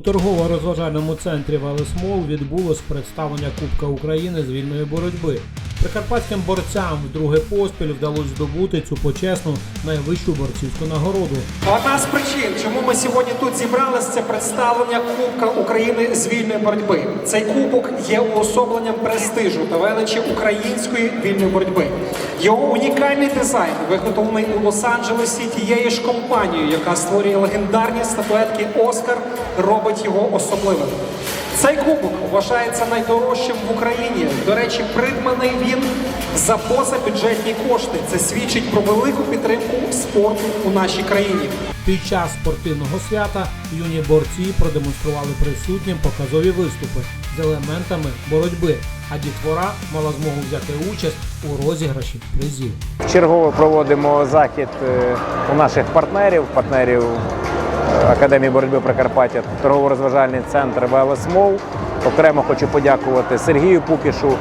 Торгово-розважальному центрі Велесмол відбулось представлення Кубка України з вільної боротьби. Прикарпатським борцям вдруге поспіль вдалося здобути цю почесну найвищу борцівську нагороду. Одна з причин, чому ми сьогодні тут зібралися, це представлення Кубка України з вільної боротьби. Цей кубок є уособленням престижу та величі української вільної боротьби. Його унікальний дизайн виготовлений у Лос-Анджелесі тією ж компанією, яка створює легендарні статуетки Оскар, робить його особливим. Цей кубок вважається найдорожчим в Україні. До речі, придбаний він за позабюджетні кошти. Це свідчить про велику підтримку спорту у нашій країні. Під час спортивного свята юні борці продемонстрували присутнім показові виступи з елементами боротьби, а дітвора мала змогу взяти участь у розіграші призів. Чергово проводимо захід е, у наших партнерів, партнерів Академії боротьби Прикарпаття, торгово-розважальний центр «Велесмол». Окремо хочу подякувати Сергію Пукішу,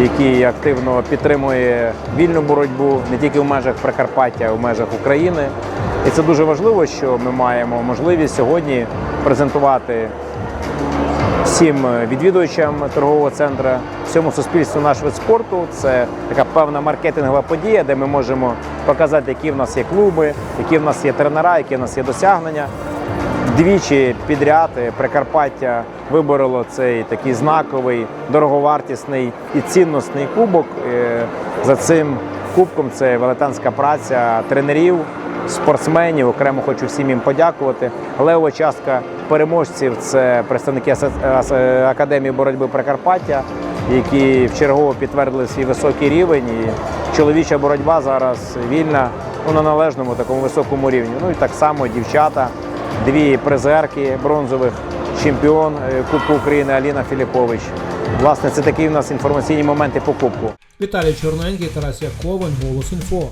який активно підтримує вільну боротьбу не тільки в межах Прикарпаття, а й в межах України. І це дуже важливо, що ми маємо можливість сьогодні презентувати всім відвідувачам торгового центру, всьому суспільству наш вид спорту. Це така певна маркетингова подія, де ми можемо показати, які в нас є клуби, які в нас є тренера, які в нас є досягнення. Двічі підряд е, Прикарпаття вибороло цей такий знаковий, дороговартісний і цінностний кубок. Е, За цим кубком це велетенська праця тренерів, спортсменів. Окремо хочу всім їм подякувати. Левова частка переможців це представники Академії боротьби Прикарпаття, які вчергово підтвердили свій високий рівень. І чоловіча боротьба зараз вільна ну, на належному такому високому рівні. Ну і так само дівчата, дві призерки бронзових, чемпіон е, Кубку України Аліна Філіпович. Власне, це такі у нас інформаційні моменти по кубку. Віталій Чорненький, Тарас Яковин, Голос Інфо.